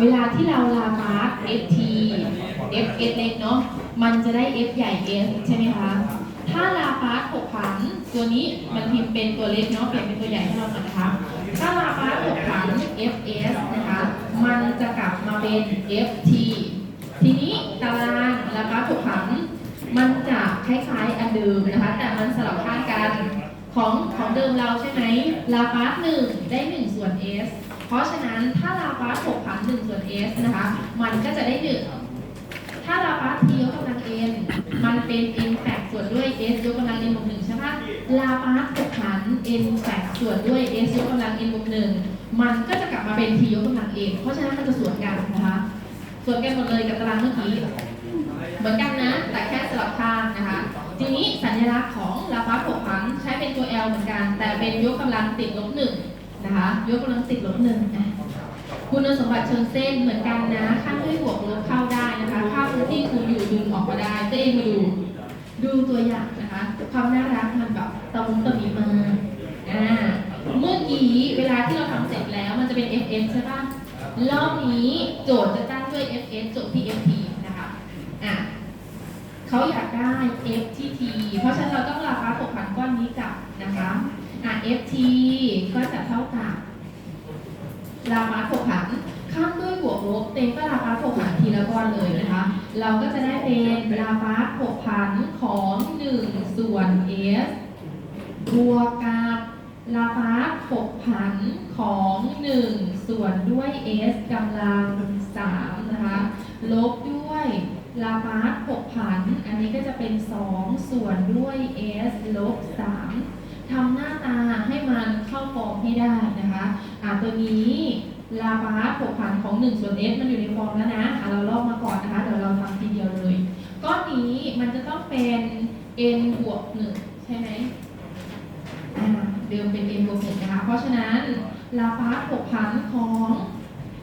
เวลาที่เราลาฟาร์ส ft f s เล็กเนาะ มันจะได้ f ใหญ่ s ใช่ไหมคะ ถ้าลาฟาสหกผันตัวนี้มันพิมพ์เป็นตัวเล็กเนาะ เปลี่ยนเป็นตัวใหญ่ให้เราหน่อยนะคะ ถ้าลาฟาสหกผัน fs นะคะ มันจะกลับมาเป็น ft ทีนี้ตารางลาฟาสหกผันมันจะคล้ายๆอันเดิมนะคะ แต่มันสลับข้างกัน ของของเดิมเราใช่ไหมลาฟาสหนึ่งได้หนึ่งส่วน s เพราะฉะนั้นถ้าลาฟาสหกผันหนึ่งส่วน s นะคะ มันก็จะได้หนึ่งถ้าลาฟาส t ยกกำลัง n มันเป็น n แฝงส่วนด้วย s ยกกำลัง n บวกหนึ่งใช่ปะลาฟาสหกผัน n แฝงส่วนด้วย s ยกกำลัง n บวกหนึ่งมันก็จะกลับมาเป็น t ยกกำลัง n เพราะฉะนั้นมันจะสวนกันนะคะ สวนกันหมดเลยกับตารางเมื่อกี้ เหมือนกันนะ แต่แค่สลับข้างนะคะ ทีนี้สัญลักษณ์ของลาฟาสหกผันใช้เป็นตัว L เหมือนกัน แต่เป็นยกกำลังติดลบห นะคะ ยกกำลังติดลบหนึ่งคุณสมบัติเชิงเส้นเหมือนกันนะข้างด้วยบวกลบเข้าได้นะคะค่าพื้นที่คูณอยู่ดึงออกมาได้ตัวเองมาดู ดูตัวอย่างนะคะความน่ารักมันแบบตะมุตะมีมาอ่าเมื่อกี้เวลาที่เราทำเสร็จแล้วมันจะเป็น fs ใช่ปะรอบนี้โจทย์จะตั้งด้วย fs โจทย์ที่ ft นะคะอะเขาอยากได้ f ที่ t เพราะฉะนั้นเราต้องราคาผกผันก้อนนี้กลับนะคะ อะ f t ก็จะเท่ากับราคาผกผันข้ามด้วยบวกลบเต็มก็ราคาผกผันทีละก้อนเลยนะคะ เราก็จะได้เป็นราคาผกผันของ1ส่วน s บวกกับราคาผกผันของ1ส่วนด้วย s กำลัง3นะคะลบด้วยลาฟาสหกผัน อันนี้ก็จะเป็น 2 ส่วนด้วย s ลบ3 ทำหน้าตาให้มันเข้าฟอร์มให้ได้นะคะอะตัวนี้ลาฟาสหกผันของ1ส่วน s มันอยู่ในฟอร์มแล้วนะอะเราลอกมาก่อนนะคะ เดี๋ยวเราทำทีเดียวเลย ก้อนนี้มันจะต้องเป็น n บวก1ใช่ไหมอ่าเดิมเป็น n บวก1นะคะ เพราะฉะนั้นลาฟาสหกผันของ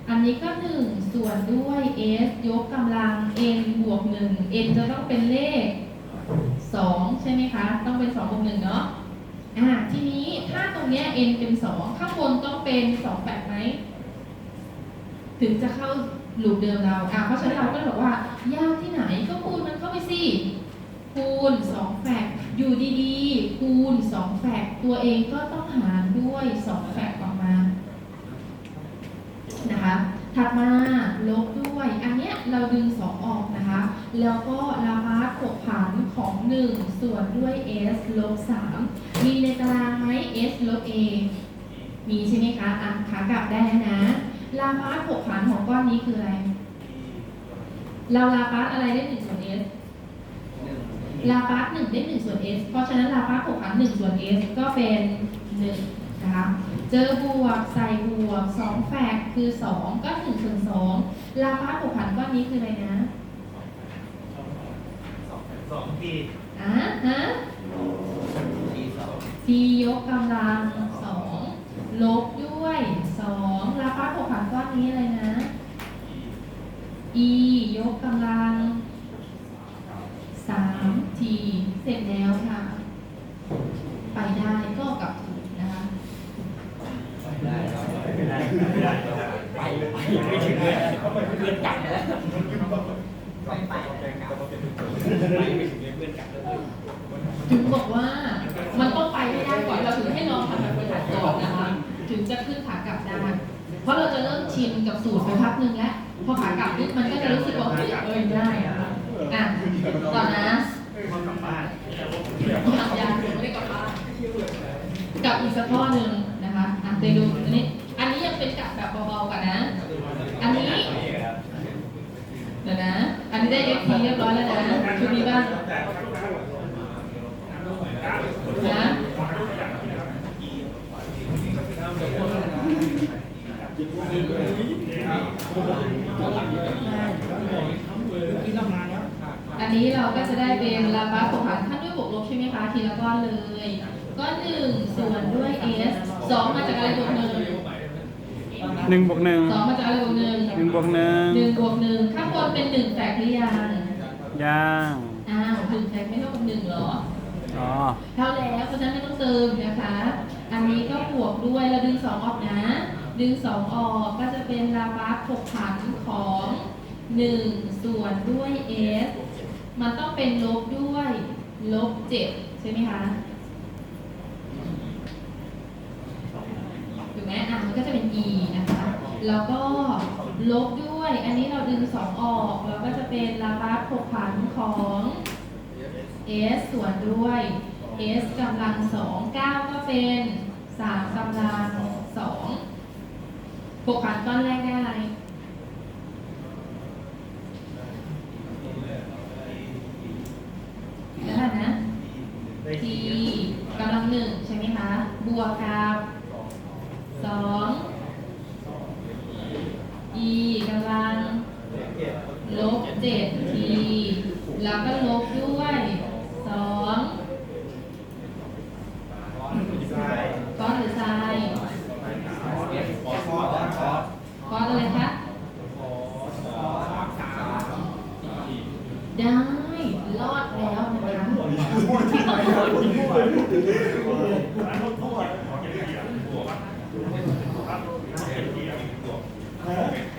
อันนี้ก็ 1 ส่วนด้วย s ยกกำลัง n บวก1 n จะต้องเป็นเลข 2 ใช่ไหมคะ ต้องเป็น2บวก1เนาะ อ่าทีนี้ถ้าตรงเนี้ย n เป็น 2 ข้างบนต้องเป็น2แบบไหม ถึงจะเข้าลูปเดิมเราอ่าเพราะฉะนั้นเราก็เลยบอกว่ายากที่ไหนก็คูณมันเข้าไปสิ คูณ2แฝกอยู่ดีๆ คูณ2แฝกตัวเองก็ต้องหารด้วย2แฝกออกมา นะคะ ถัดมาลบด้วย อันเนี้ยเราดึง 2 ออกนะคะ แล้วก็ลาฟาสหกผันของ 1 ส่วนด้วย s ลบ 3 มีในตารางไหม s ลบ a มีใช่ไหมคะอะขากลับได้แล้วนะลาฟาสหกผันของก้อนนี้คืออะไร เราลาฟาสอะไรได้1ส่วน s ลาฟาส1ได้1ส่วน s เพราะฉะนั้นลาฟาสหกผัน1ส่วน s ก็เป็น1นะคะ เจอบวกใส่บวกสองแฝกคือ 2 ก็1ส่วน2ลาฟาสหกผันก้อนนี้คืออะไรนะสองทีอะฮะทีสอง t ยกกำลัง2ลบด้วย2ลาฟาสหกผันก้อนนี้อะไรนะ e ยกกำลัง3 t เสร็จแล้วค่ะ ไปได้ก็กลับถูกนะคะ ได้ไม่เป็นไร ไปไปไม่ถึงเลยเพื่อนกลับแล้วไปไปไม่ถึงเพื่อนกลับแล้วถึงบอกว่ามันต้องไปให้ได้ก่อนเราถึงให้ลองผัดไปผัดก่อนนะคะถึงจะขึ้นขากลับได้เพราะเราจะเริ่มชินกับสูตรไปพักหนึ่งแล้วพอขากลับปุ๊บมันก็จะรู้สึกว่าเฮ้ยเอ้ยได้อะอะก่อนนะมันกลับบ้านยาถึงไม่ได้กลับบ้านกลับอีกสักข้อหนึ่งนะคะอะเดี๋ยดูอันนี้ อันนี้ยังเป็นกลับแบบเบาๆก่อนนะ อันนี้ เดี๋ยวนะ อันนี้ได้ FT เรียบร้อยแล้วนะชุดนี้บ้างนะอันนี้เราก็จะได้เป็นลาฟาสผันขั้นด้วยบวกลบใช่ไหมคะ ทีละก้อนเลยก็หนึ่งส่วนด้วย s สองมาจากอะไรบวกหนึ่งหนึ่งบวกหนึ่งสองมาจากอะไรบวกหนึ่งหนึ่งบวกหนึ่งหนึ่งบวกหนึ่งข้างบนเป็นหนึ่งแฝกหรือยัง ย่างอ้าวหนึ่งแฝกไม่เท่ากับหนึ่งเหรอ อ๋อ เท่าแล้วเพราะฉะนั้นไม่ต้องเติมนะคะ อันนี้ก็บวกด้วยเราดึงสองออกนะ ดึงสองออกก็จะเป็นลาปาร์ตหกผันของหนึ่งส่วนด้วย s มันต้องเป็นลบด้วยลบเจ็ดใช่ไหมคะถูกไหมอะมันก็จะเป็น e นะคะ แล้วก็ลบด้วย อันนี้เราดึงสองออกเราก็จะ เป็นลาปาร์ตหกผันของ s ส่วนด้วย s กำลังสองเก้าก็เป็นสามกำลังสองหกผันก้อนแรกได้อะไรแล้วนะ t กำลังหนึ่งใช่ไหมคะ บวกกับสอง 7ทีแล้วก็ลบด้วย2ก้อสหรือทรายก้อนอะไรคะได้ รอดแล้วนะคะ